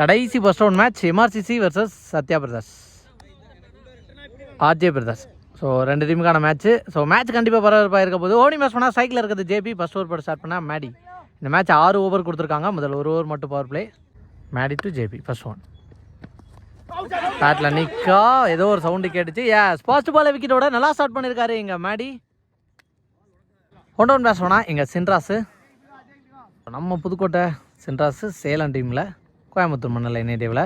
கடைசி first round match MRCC versus Sathya brothers RJ brothers so ரெண்டு டீமுக்கான match so match கண்டிப்பாக பரபரப்பாக இருக்க போது ஓடி மேட்ச் பண்ணால் சைக்கிள் இருக்கிறது ஜேபி ஃபர்ஸ்ட் ஓவர் போட்டு ஸ்டார்ட் பண்ணால் மேடி இந்த மேட்ச் ஆறு ஓவர் கொடுத்துருக்காங்க. முதல் ஒரு ஓவர் மட்டும் power play Maddy to JP first one battle நிற்கா ஏதோ ஒரு சவுண்டு கேட்டுச்சு. ஏ ஃபர்ஸ்ட் பால் விக்கெட்டோட நல்லா ஸ்டார்ட் பண்ணியிருக்காரு எங்கள் மேடி ஒன் டவுன் பேட்ஸ் பண்ணால் எங்கள் சின்ராஸு நம்ம புதுக்கோட்டை சின்ராஸு சேலம் டீமில் கோயம்புத்தூர் மண்ணில் நேட்டிவில்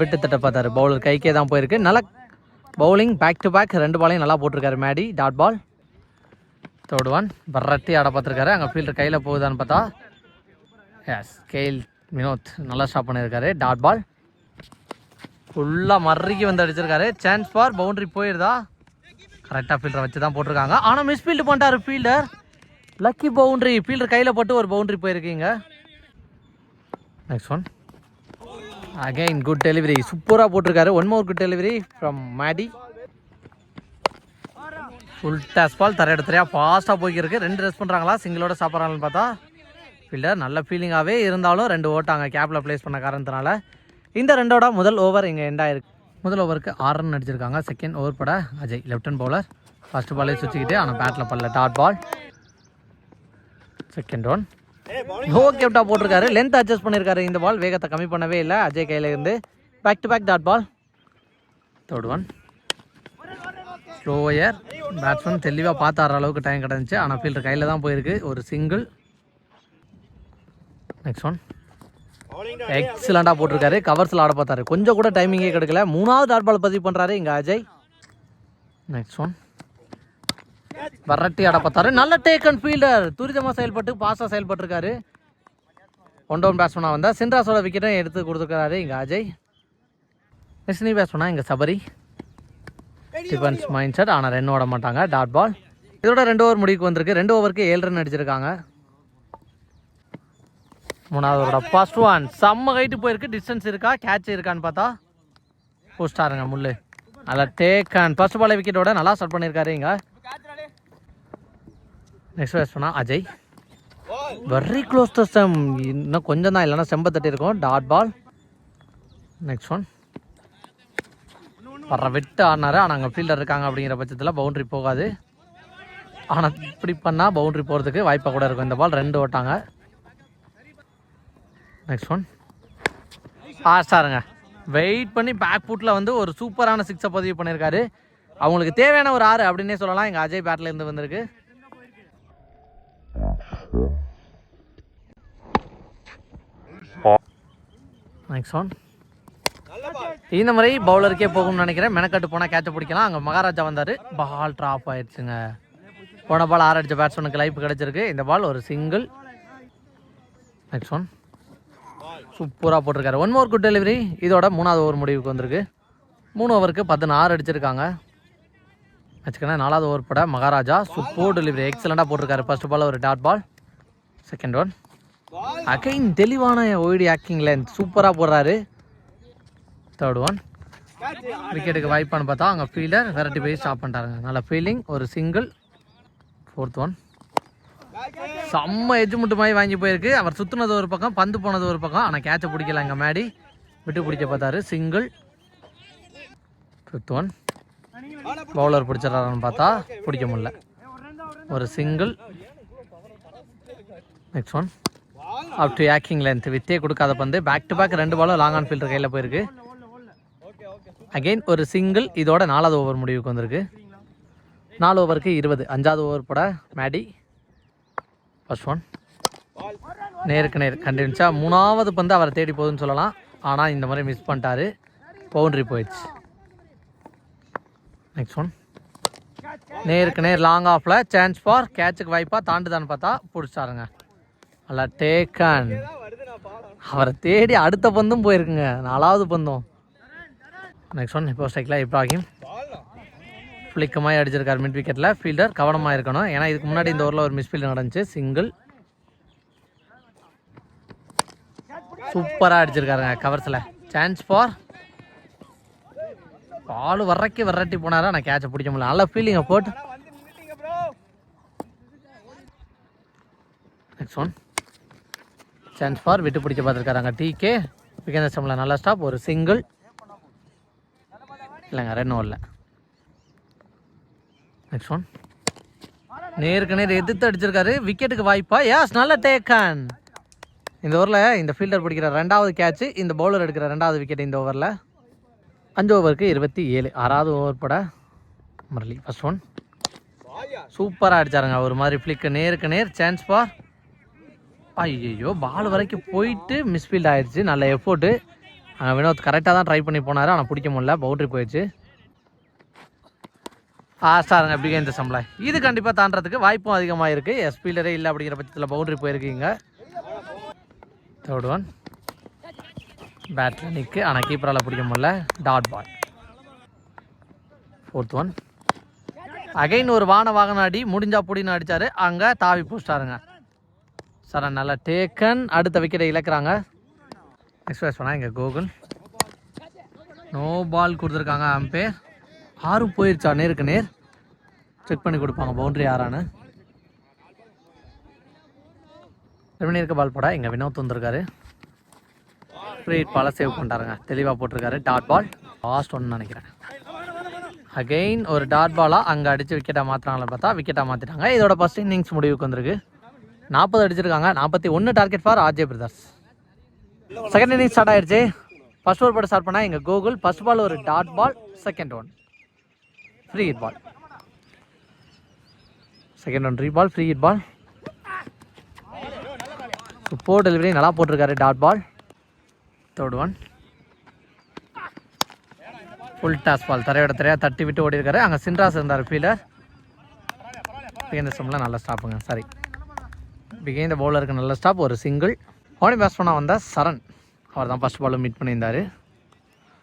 விட்டு தட்ட பார்த்தாரு. பவுலர் கைக்கே தான் போயிருக்கு. நல்ல பவுலிங் பேக் டு பேக் ரெண்டு பாலையும் நல்லா போட்டிருக்காரு Maddy. Dot ball third one பரட்டி ஆட பார்த்துருக்காரு. அங்கே ஃபீல்டர் கையில் போகுதான்னு பார்த்தா எஸ் கேல் வினோத் நல்லா ஸ்டாப் பண்ணியிருக்காரு. டாட் பால் ஃபுல்லாக மறுக்கி வந்து அடிச்சிருக்காரு. சான்ஸ் ஃபார் பவுண்டரி போயிருதா? கரெக்டாக ஃபீல்டரை வச்சு தான் போட்டிருக்காங்க. ஆனால் மிஸ் ஃபீல்டு பண்ணிட்டாரு ஃபீல்டர் லக்கி பவுண்ட்ரி ஃபீல்டர் கையில் போட்டு ஒரு பவுண்ட்ரி போயிருக்கீங்க next one again good delivery சூப்பராக போட்டிருக்காரு. One more good delivery from Maddy full toss ball தர ஃபாஸ்ட்டாக போய்க்கிருக்கு. ரெண்டு ரெஸ்ட் பண்ணுறாங்களா சிங்கிளோட சாப்பிட்றாங்கன்னு பார்த்தா ஃபீல்டர் நல்ல ஃபீலிங்காகவே இருந்தாலும் ரெண்டு ஓட்டாங்க. கேப்பில் ப்ளேஸ் பண்ண காரணத்தினால. இந்த ரெண்டோட முதல் ஓவர் இங்கே எண்ட் ஆயிருக்கு. முதல் ஓவருக்கு ஆறு ரன் அடிச்சிருக்காங்க. செகண்ட் ஓவர் பட Ajay left hand bowler first பாலே சுற்றிக்கிட்டு ஆனால் பேட்டில் பண்ணல டாட் பால் செகண்ட் ஒன் ஹோ கேப்டா போட்டிருக்காரு. லென்த் அட்ஜஸ்ட் பண்ணியிருக்காரு இந்த பால் வேகத்தை கம்மி பண்ணவே இல்லை. அஜய் கையில் இருந்து. Back to back dot ball third one slower batsman தெளிவாக பார்த்தாற அளவுக்கு டைம் கிடந்துச்சு ஆனால் ஃபீல்டர் கையில் தான் போயிருக்கு. ஒரு சிங்கிள் நெக்ஸ்ட் ஒன் எக்ஸலண்டாக போட்டிருக்காரு. கவர்ஸில் ஆட பார்த்தாரு. கொஞ்சம் கூட டைமிங்கே கிடைக்கல. மூணாவது டாட் பால் பதிவு பண்ணுறாரு இங்கே அஜய். நெக்ஸ்ட் ஒன் வரட்டி அடப்பத்தாரு பார்த்தாரு. நல்ல டேக் அண்ட் ஃபீல்டர் துரிதமாக செயல்பட்டு பாஸாக செயல்பட்டிருக்காரு. ஒன் டவுன் பேட்ஸ்மனாக வந்தால் சின்ராஸோட விக்கெட்டும் எடுத்து கொடுத்துருக்காரு இங்கே அஜய். மிஸ்னி நீ பேட்ஸ்மனா இங்கே சபரி. டிஃபென்ஸ் மைண்ட் செட் ஆனால் ரன் ஓட மாட்டாங்க. டாட் பால் இதோட ரெண்டு ஓவர் முடிவுக்கு வந்திருக்கு. ரெண்டு ஓவருக்கு ஏழு ரன் அடிச்சிருக்காங்க. மூணாவதோட ஃபர்ஸ்ட் ஒன் செம்ம ஹைட்டு போயிருக்கு. டிஸ்டன்ஸ் இருக்கா? கேட்ச் இருக்கான்னு பார்த்தா. போஸ்டாருங்க முள்ளு. நல்லா டேக் அண்ட் ஃபர்ஸ்ட் பால் விக்கெட்டோட நல்லா ஸ்டார்ட் பண்ணியிருக்காரு இங்கே. Next bats Ajay very close to stump இன்னும் கொஞ்சம் தான் இல்லைன்னா செம்ப தட்டி இருக்கும். டாட் பால் நெக்ஸ்ட் ஒன் வர விட்டு ஆடினாரு. ஆனால் அங்கே ஃபீல்டர் இருக்காங்க அப்படிங்கிற பட்சத்தில் பவுண்ட்ரி போகாது. ஆனால் இப்படி பண்ணால் பவுண்டரி போகிறதுக்கு வாய்ப்பாக கூட இருக்கும். இந்த பால் ரெண்டு ஓட்டாங்க. நெக்ஸ்ட் ஒன் ஃபாஸ்டாருங்க வெயிட் பண்ணி பேக் ஃபுட்டில் வந்து ஒரு சூப்பரான சிக்ஸை பதிவு பண்ணியிருக்காரு அவங்களுக்கு தேவையான ஒரு ஆறு அப்படின்னே சொல்லலாம். எங்கள் அஜய் பேட்டில் இருந்து வந்திருக்கு. நெக்ஸ்ட் ஒன் இந்த முறை பவுலருக்கே போகும்னு நினைக்கிறேன். மெனக்கட்டு போனால் கேட்ச பிடிக்கலாம். அங்கே மகாராஜா வந்தார். பால் ட்ராப் ஆயிடுச்சுங்க. போன பால் ஆறு அடிச்ச பேட்ஸ்மேனுக்கு லைஃப் கிடச்சிருக்கு. இந்த பால் ஒரு சிங்கிள் நெக்ஸ்ட் ஒன் சூப்பராக போட்டிருக்காரு. ஒன் மோர் குட் டெலிவரி இதோட மூணாவது ஓவர் முடிவுக்கு வந்திருக்கு. மூணு ஓவருக்கு பதினாறு அடிச்சிருக்காங்க. வச்சுக்கோங்க நாலாவது ஓவர் பட மகாராஜா சூப்பர் டெலிவரி எக்ஸலண்டாக போட்டிருக்காரு. ஃபர்ஸ்ட் பால் ஒரு dot ball second one again தெளிவான ஓடி ஆக்டிங் சூப்பராக போடுறாரு. தேர்ட் ஒன் விக்கெட்டுக்கு வாய்ப்பானு பார்த்தா அங்கே ஃபீல்டர் வெரைட்டி போய் ஸ்டாப் பண்ணிட்டாருங்க நல்ல ஃபீல்டிங் ஒரு சிங்கிள் ஃபோர்த் ஒன் செம்ம எஜ்ஜு முட்டு மாதிரி வாங்கி போயிருக்கு. அவர் சுற்றுனது ஒரு பக்கம் பந்து போனது ஒரு பக்கம். ஆனால் கேட்சை பிடிக்கல அங்கே மேடி விட்டு பிடிக்க பார்த்தாரு. சிங்கிள் ஃபிஃப்த் ஒன் பவுலர் பிடிச்சிடறாருன்னு பார்த்தா பிடிக்க முடில ஒரு single next one up to ஏக்கிங் length வித்தே கொடுக்காத பந்து. பேக் டு பேக் ரெண்டு பாலும் லாங் ஆன் ஃபீல்டர் கையில் போயிருக்கு. அகைன் ஒரு சிங்கிள் இதோட நாலாவது ஓவர் முடிவுக்கு வந்திருக்கு. நாலு ஓவருக்கு இருபது. அஞ்சாவது ஓவர் போட மேடி ஃபர்ஸ்ட் ஒன் நேருக்கு நேர். கண்டினியூஸாக மூணாவது பந்து அவரை தேடி போகுதுன்னு சொல்லலாம். ஆனால் இந்த மாதிரி மிஸ் பண்ணிட்டாரு. பவுண்ட்ரி போயிடுச்சு. நெக்ஸ்ட் ஒன் நேருக்கு நேர் லாங் ஆஃபில் சான்ஸ் ஃபார் கேட்சுக்கு வாய்ப்பாக தாண்டுதான்னு பார்த்தா பிடிச்சாருங்க. நல்லா டேக்கான் அவரை தேடி அடுத்த பந்தும் போயிருக்குங்க. நாலாவது பந்தம். நெக்ஸ்ட் ஒன் இப்போ ஸ்ட்ரைக்கில் இப்ராஹிம். ஃப்ளிக்கமாக அடிச்சிருக்கார் மிட் விக்கெட்டில் ஃபீல்டர் கவனமாக இருக்கணும். ஏன்னா இதுக்கு முன்னாடி இந்த ஊரில் ஒரு மிஸ்ஃபீல்டு நடந்துச்சு. சிங்கிள் சூப்பராக அடிச்சிருக்காருங்க கவர்ஸில் சான்ஸ் ஃபார் பால் வர்றக்கி வரட்டி போனாரா? நான் கேட்சை பிடிக்க முடியல. நல்ல ஃபீலிங்கை போட்டு. நெக்ஸ்ட் ஒன் சான்ஸ் ஃபார் விட்டு பிடிக்க பார்த்துருக்காங்க டிகே விகேந்திர ஸ்டம்பில் நல்ல ஸ்டாப் ஒரு சிங்கிள் இல்லைங்க ரெண்டும் இல்லை நெக்ஸ்ட் ஒன் நேருக்கு நேர் எதிர்த்து அடிச்சிருக்காரு. விக்கெட்டுக்கு வாய்ப்பா? யாஸ் நல்ல டேக்கன் இந்த ஓவரில் இந்த ஃபீல்டர் பிடிக்கிற ரெண்டாவது கேட்ச் இந்த பவுலர் எடுக்கிற ரெண்டாவது விக்கெட் இந்த ஓவரில். அஞ்சு ஓவருக்கு இருபத்தி ஏழு. ஆறாவது ஓவர் பட முரளி ஃபஸ்ட் ஒன் சூப்பராக அடிச்சாருங்க ஒரு மாதிரி ஃப்ளிக்கு நேருக்கு நேர் சான்ஸ் ஃபார் ஐயோ பால் வரைக்கும் போயிட்டு மிஸ்ஃபீல்ட் ஆயிடுச்சு நல்ல எஃபோர்ட்டு வினோத் கரெக்டாக தான் ட்ரை பண்ணி போனார். ஆனால் பிடிக்க முடியல. பவுட்ரி போயிடுச்சு. ஆஸ்டாருங்க பிகேந்த சம்பளம். இது கண்டிப்பாக தாண்டதுக்கு வாய்ப்பும் அதிகமாக இருக்குது எஸ்பீலரே இல்லை அப்படிங்கிற பட்சத்தில் பவுண்ட்ரி போயிருக்கீங்க. தேர்ட் ஒன் பேட்டில் நிற்கு ஆனால் கீப்பரால் பிடிக்க முடியல. Dot ball fourth one again ஒரு வான வாகன அடி. முடிஞ்சா புடின்னு அடித்தார் அங்கே தாவி போஸ்டாருங்க சார் நல்லா டேக்கன் அடுத்த விக்கெட்டை இழக்கிறாங்க. எக்ஸ்பிரஸ் பண்ணால் இங்கே கோகுல். நோ பால் கொடுத்துருக்காங்க அம்பேர் ஆறு போயிருச்சா? நேருக்கு நேர். செக் பண்ணி கொடுப்பாங்க பவுண்ட்ரி யாரான்னு. ரெண்டு இருக்க பால் போட. இங்கே வினோத் வந்திருக்காரு ஃப்ரீ பாலை சேவ் பண்ணிட்டாருங்க. தெளிவாக போட்டிருக்காரு. டாட் பால் லாஸ்ட் ஒன்று நினைக்கிறேன். அகெயின் ஒரு டாட் பாலாக அங்கே அடித்து விக்கெட்டாக மாற்றுறாங்களே பார்த்தா விக்கெட்டாக மாற்றிட்டாங்க இதோட ஃபஸ்ட் இன்னிங்ஸ் முடிவுக்கு வந்திருக்கு. நாற்பது அடிச்சிருக்காங்க. நாற்பத்தி ஒன்று target for RJ brothers second inning start ஆயிடுச்சு. ஃபர்ஸ்ட் ஓவர் போட்டு ஸ்டார்ட் பண்ணால் எங்கள் கூகுள் ஃபர்ஸ்ட் பால் ஒரு dot ball second one free hit ball second one re ball free hit ball super delivery நல்லா போட்டிருக்காரு dot ball third one full toss ball தரையோட தரையாக தட்டி விட்டு ஓடி இருக்காரு அங்கே சின்ராஸ் இருந்தார் ஃபீல்டர் பிகேந்த நல்லா ஸ்டாப்புங்க சாரி. பிகைந்த பவுலருக்கு நல்ல ஸ்டாப் ஒரு சிங்கிள் ஓனி பேட்ஸ்மேனாக வந்த சரண். அவர் தான் ஃபஸ்ட் பாலும் மீட் பண்ணியிருந்தார்.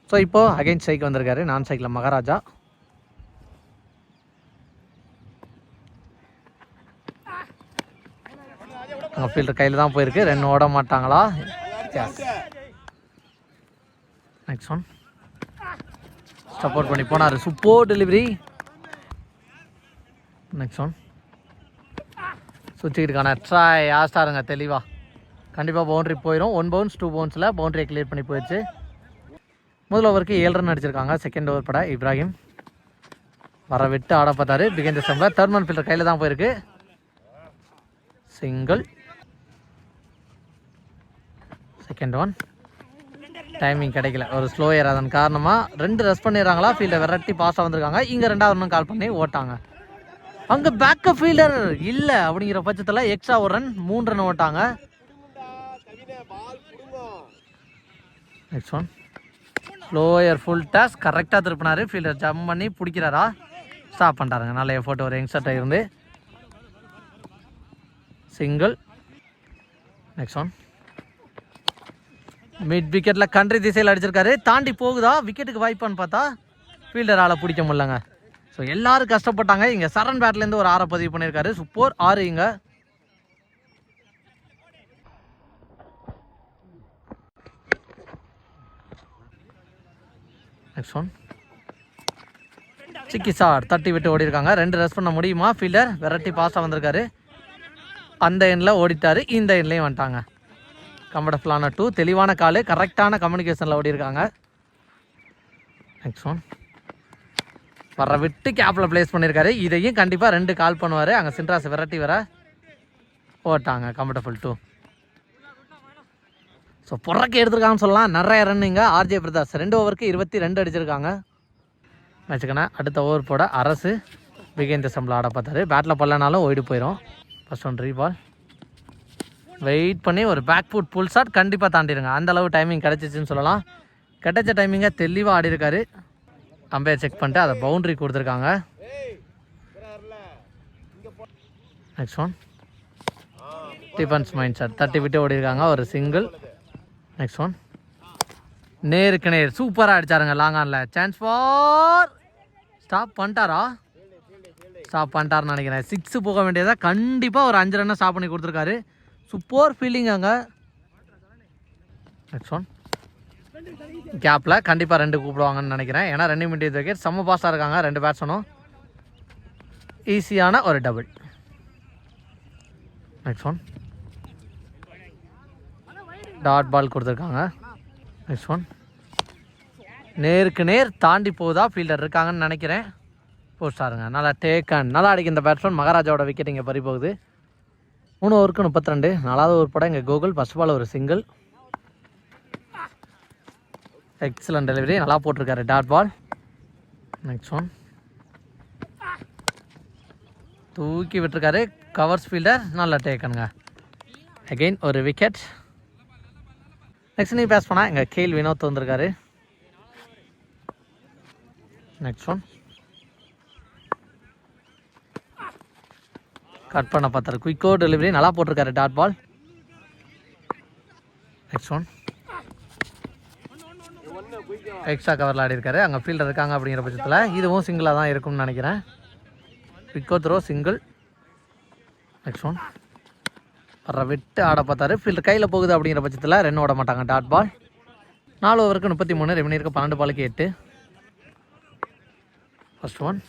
ஸோ இப்போது அகைன் சைக்கு வந்திருக்காரு. நான் சைக்கிளில் மகாராஜா. அங்கே ஃபீல்டர் கையில் தான் போயிருக்கு. ரெண்டு ஓட மாட்டாங்களா? நெக்ஸ்ட் ஒன் சப்போர்ட் பண்ணி போனார். சூப்பர் டெலிவரி நெக்ஸ்ட் ஒன் சுற்றிக்கிட்டு இருக்கான. ட்ராய் ஆஸ்டாருங்க தெளிவாக கண்டிப்பாக பவுண்டரி போயிடும் ஒன் பவுன்ஸ் டூ பவுன்ஸில் பவுண்டரியை கிளியர் பண்ணி போயிடுச்சு. முதல் ஓவருக்கு ஏழு ரன் அடிச்சிருக்காங்க. செகண்ட் ஓவர் பட இப்ராஹிம். வர விட்டு ஆட பார்த்தாரு. பிகேந்த செம்பர் தேர்ட் ஃபீல்டர் கையில் தான் போயிருக்கு. சிங்கிள் செகண்ட் ஒன் டைமிங் கிடைக்கல. ஒரு ஸ்லோயர் அதன் காரணமாக ரெண்டு ரெஸ்ட் பண்ணிடுறாங்களா? ஃபீல்டை விரட்டி பாஸாக வந்திருக்காங்க. இங்கே ரெண்டாவது ரன்னும் கால் பண்ணி ஓட்டாங்க. அங்கே பேக்கப் ஃபீல்டர் இல்லை அப்படிங்கிற பட்சத்தில் எக்ஸ்ட்ரா ஒரு ரன் மூணு run ஓட்டாங்க. Next one lower full toss கரெக்டாக திருப்பினாரு. ஃபீல்டர் ஜம்ப் பண்ணி பிடிக்கிறாரா? ஸ்டாப் பண்ணுறாங்க நல்ல எஃபோர்ட் ஒரு யங்ஸ்டர்ட்ட இருந்து. சிங்கிள் நெக்ஸ்ட் ஒன் மிட் விக்கெட்டில் கண்ட்ரி திசையில் அடிச்சிருக்காரு. தாண்டி போகுதா? விக்கெட்டுக்கு வாய்ப்பான்னு பார்த்தா ஃபீல்டரால் பிடிக்க முடியலங்க. ஸோ எல்லோரும் கஷ்டப்பட்டாங்க. இங்கே சரண் பேட்லேருந்து ஒரு ஆறை பதிவு பண்ணியிருக்காரு. சூப்பர் ஆறு இங்கே. நெக்ஸ்ட் ஒன் சிக்கி சார் தட்டி விட்டு ஓடி இருக்காங்க ரெண்டு ரெஸ்ட் பண்ண முடியுமா? ஃபீல்டர் வெரைட்டி பாஸாக வந்திருக்காரு. அந்த எண்ணில் ஓடிட்டார். இந்த எண்ட்லேயும் வந்துட்டாங்க. கம்ஃபர்டபுளான டூ தெளிவான கால் கரெக்டான கம்யூனிகேஷனில் ஓடி இருக்காங்க நெக்ஸ்ட் ஒன் வர விட்டு கேப்பில் ப்ளேஸ் பண்ணியிருக்காரு இதையும் கண்டிப்பாக ரெண்டு கால் பண்ணுவார். அங்கே சின்ராஸ் விரட்டி வர ஓட்டாங்க கம்ஃபர்டபுள் டூ ஸோ புறக்கு எடுத்திருக்காங்கன்னு சொல்லலாம். நிறைய ரன்னுங்க ஆர்ஜே பிரதாஸ் ரெண்டு ஓவருக்கு இருபத்தி ரெண்டு அடிச்சிருக்காங்க. வச்சுக்கண்ணா அடுத்த ஓவர் போட அரசு பிகேந்த சம்பளம் ஆட பார்த்தாரு. பேட்டில் பல்லனாலும் ஓடி போயிடும் ஃபஸ்ட் ஒன் ரீபால் வெயிட் பண்ணி ஒரு பேக் ஃபுட் புல் ஷாட் கண்டிப்பாக தாண்டிடுங்க அந்த அளவு டைமிங் கிடச்சிச்சின்னு சொல்லலாம். கிடைச்ச டைமிங்கை தெளிவாக ஆடிருக்காரு. அம்பையர் செக் பண்ணிட்டு அதை பவுண்ட்ரி கொடுத்துருக்காங்க. Next one defence mind sir தட்டி விட்டு ஓடி இருக்காங்க ஒரு சிங்கிள் நெக்ஸ்ட் ஒன் நேருக்கு நேர். சூப்பராக அடித்தாருங்க லாங் ஆனில் சான்ஸ் ஃபார் ஸ்டாப் பண்ணிட்டாரா? ஸ்டாப் பண்ணிட்டாருன்னு நினைக்கிறேன். சிக்ஸு போக வேண்டியதாக கண்டிப்பாக ஒரு அஞ்சு ரன்னை ஸ்டாப் பண்ணி கொடுத்துருக்காரு. சூப்பர் ஃபீலிங் அங்கே. நெக்ஸ்ட் ஒன் கேப்பில் கண்டிப்பாக ரெண்டு கூப்பிடுவாங்கன்னு நினைக்கிறேன். ஏன்னா ரெண்டு மினிட் விக்கெட் செம்ம பாஸாக இருக்காங்க. ரெண்டு பேட்ஸ்மனும் ஈஸியான ஒரு double next one dot ball கொடுத்துருக்காங்க. நெக்ஸ்ட் ஒன் நேருக்கு நேர் தாண்டி போகுதா? ஃபீல்டர் இருக்காங்கன்னு நினைக்கிறேன். போஸ்டாருங்க நல்லா டேக்கன் நல்லா அடிக்க இந்த பேட்ஸ்மேன் மகாராஜாவோட விக்கெட் இங்கே பறி போகுது. மூணு ஓவருக்கு முப்பத்தி ரெண்டு. நாலாவது ஒரு படம் இங்கே கோகுல் ஃபஸ்ட் பால் ஒரு சிங்கிள் எக்ஸலன்ட் டெலிவரி நல்லா போட்டிருக்காரு. டாட் பால் நெக்ஸ்ட் ஒன் தூக்கி விட்டுருக்காரு. கவர்ஸ் ஃபீல்டர் நல்லா டேக்கனுங்க அகெயின் ஒரு விக்கெட் நெக்ஸ்ட் நீ பேஸ் பண்ணால் எங்கள் கேல் வினோத் வந்திருக்காரு நெக்ஸ்ட் ஒன் கட் பண்ண பார்த்தாரு. குயிக்கோ டெலிவரி நல்லா போட்டிருக்காரு. Dot ball next one extra கவரில் ஆடி இருக்காரு அங்கே ஃபீல்டர் இருக்காங்க அப்படிங்கிற பட்சத்தில் இதுவும் சிங்கிளாக தான் இருக்கும்னு நினைக்கிறேன். பிக்கோ த்ரோ சிங்கிள் நெக்ஸ்ட் ஒன் வர விட்டு ஆட பார்த்தாரு. ஃபீல்டர் கையில் போகுது அப்படிங்கிற பட்சத்தில் ரன் ஓட மாட்டாங்க. டாட் பால் நாலு ஓவருக்கு முப்பத்தி மூணு. ரெமினி இருக்கு பன்னெண்டு பாலுக்கு எட்டு. ஃபஸ்ட் ஒன்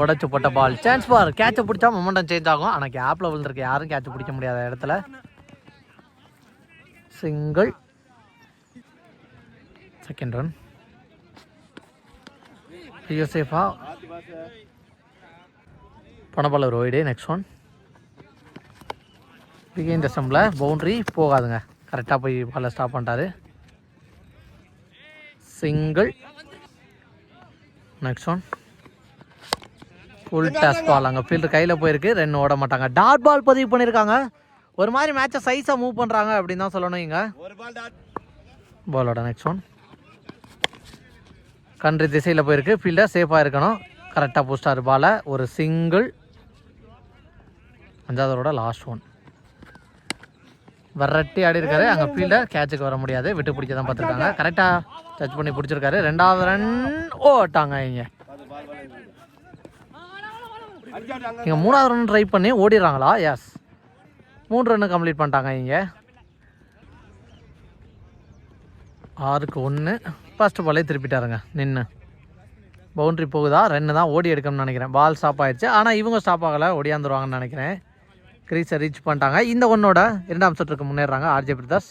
உடச்சு போட்ட பால் சான்ஸ் பார் கேட்சை பிடிச்சா மொமெண்டம் சேஞ்ச் ஆகும். ஆனால் கேப்பில் விழுந்திருக்கு யாரும் கேட்ச் பிடிக்க முடியாத இடத்துல. சிங்கிள் செகண்ட் ரன் ஐயோ சேஃபா பணப்பால் ஒரு ஒய்டு நெக்ஸ்ட் ஒன் பிகின் டெஸ்டம்பில் பவுண்ட்ரி போகாதுங்க. கரெக்டாக போய் பாலை ஸ்டாப் பண்ணிட்டாரு. Single next one full toss ball அங்கே. ஃபீல்டு கையில் போயிருக்கு. ரெண்டு ஓட மாட்டாங்க. டாட் பால் பதிவு பண்ணியிருக்காங்க ஒரு மாதிரி மேட்சை சைஸாக மூவ் பண்ணுறாங்க அப்படின்னு தான் சொல்லணும் இங்கே. பாலோட நெக்ஸ்ட் ஒன் கண்ட்ரி திசையில் போயிருக்கு. ஃபீல்டாக சேஃபாக இருக்கணும். கரெக்டாக போஸ்டார் பாலை ஒரு சிங்கிள் அஞ்சாவதோட லாஸ்ட் ஒன் வரட்டி ஆடி இருக்காரு. அங்கே ஃபீல்டர் கேட்சுக்கு வர முடியாது. விட்டு பிடிக்க தான் பார்த்துருக்காங்க கரெக்டாக டச் பண்ணி பிடிச்சிருக்காரு. ரெண்டாவது ரன் ஓட்டாங்க இங்கே. இங்கே மூணாவது ரன் ட்ரை பண்ணி ஓடிடுறாங்களா? எஸ் மூணு ரன்னு கம்ப்ளீட் பண்ணிட்டாங்க இங்கே. ஆறுக்கு ஒன்று ஃபஸ்ட்டு பாலே திருப்பிட்டாருங்க. நின்று பவுண்ட்ரி போகுதா? ரெண்டு தான் ஓடி எடுக்கணும்னு நினைக்கிறேன். பால் ஸ்டாப் ஆயிடுச்சு. ஆனால் இவங்க ஸ்டாப் ஆகலை. ஓடியாந்துருவாங்கன்னு நினைக்கிறேன். கிரீஸை ரீச் பண்ணிட்டாங்க. இந்த ஒன்னோட இரண்டாம் சுற்றுக்கு முன்னேறாங்க ஆர்ஜே பிரதாஸ்